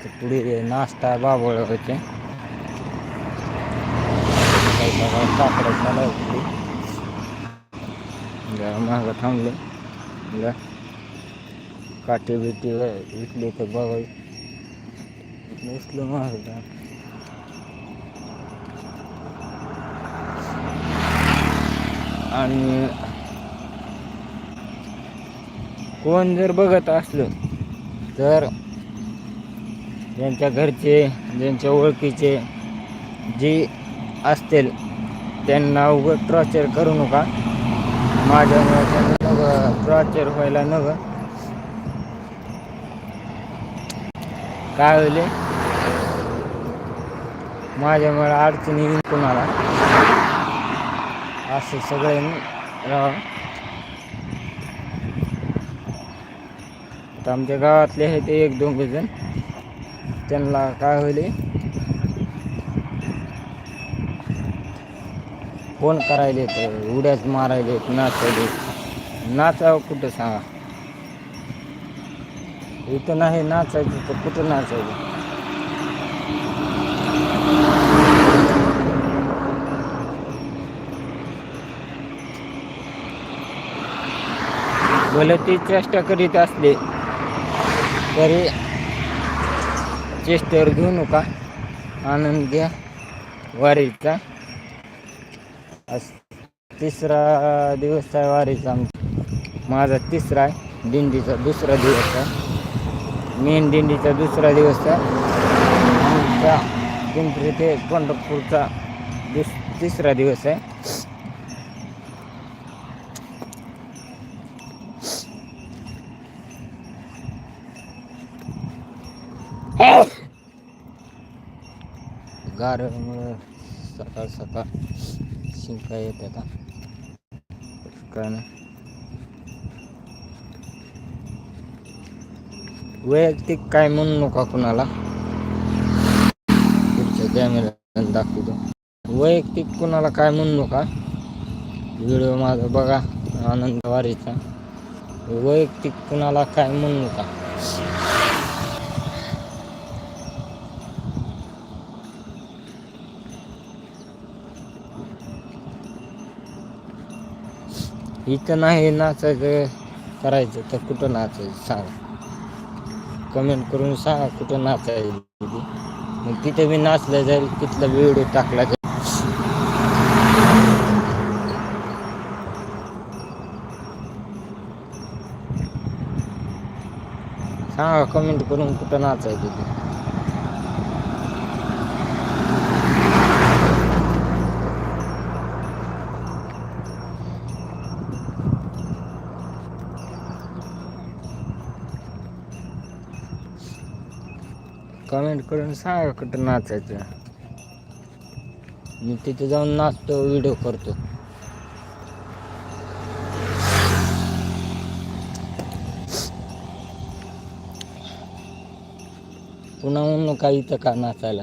इथं पुढे नाश्ता बाबळ होते. काकडं चालू मागं थांबलो. काठी बिटी विकली तर बघा बसलो मागं आणि कोण जर बघत असलं तर ज्यांच्या घरचे ज्यांच्या ओळखीचे जे असतील त्यांना उगं टॉर्चर करू नका. माझ्या नग टॉर्चर व्हायला नग. काय होईल? माझ्यामुळे अडचणी येईल कोणाला? असं सगळ्यांनी राहा तर आमच्या गावातले आहे ते एक दोन जण त्यांना काय होईल? फोन करायले तर उड्याच मारायले नाचायले नाचावं कुठं सांगा? इथं नाही नाचायचं तर कुठं नाचायचं? भले ती चेष्टा करीत असले तरी चेष्टेवर घेऊ नका. आनंद घ्या. वारीचा. तिसरा दिवस आहे वारीचा माझा तिसरा आहे. दिंडीचा दुसरा दिवस आहे. मेन दिंडीचा दुसरा दिवस आहे. आमचा पिंपरी ते पंढरपूरचा दुस तिसरा दिवस आहे. गारमुळं सकाळ म्हणजे सकाळ शिंका येत आता काय नाही वैयक्तिक काय म्हणू नका. कुणाला पुढच्या कॅमेरा दाखवतो वैयक्तिक कुणाला काय म्हणू नका व्हिडिओ माझा बघा आनंद वारीचा वैयक्तिक कुणाला काय म्हणू नका. इथं नाही नाचायचं करायचं तर कुठं नाचायचं सांगा. कमेंट करून सांगा कुठं नाचायचं मग तिथे मी नाचलं जाईल तिथला व्हिडिओ टाकला जाईल. सांगा कमेंट करून कुठं नाचायचं कमेंट करून सांगा कुठं नाचायचं. मी तिथे जाऊन नाचतो व्हिडिओ करतो. पुन्हा म्हणून काही इथं का नाचायला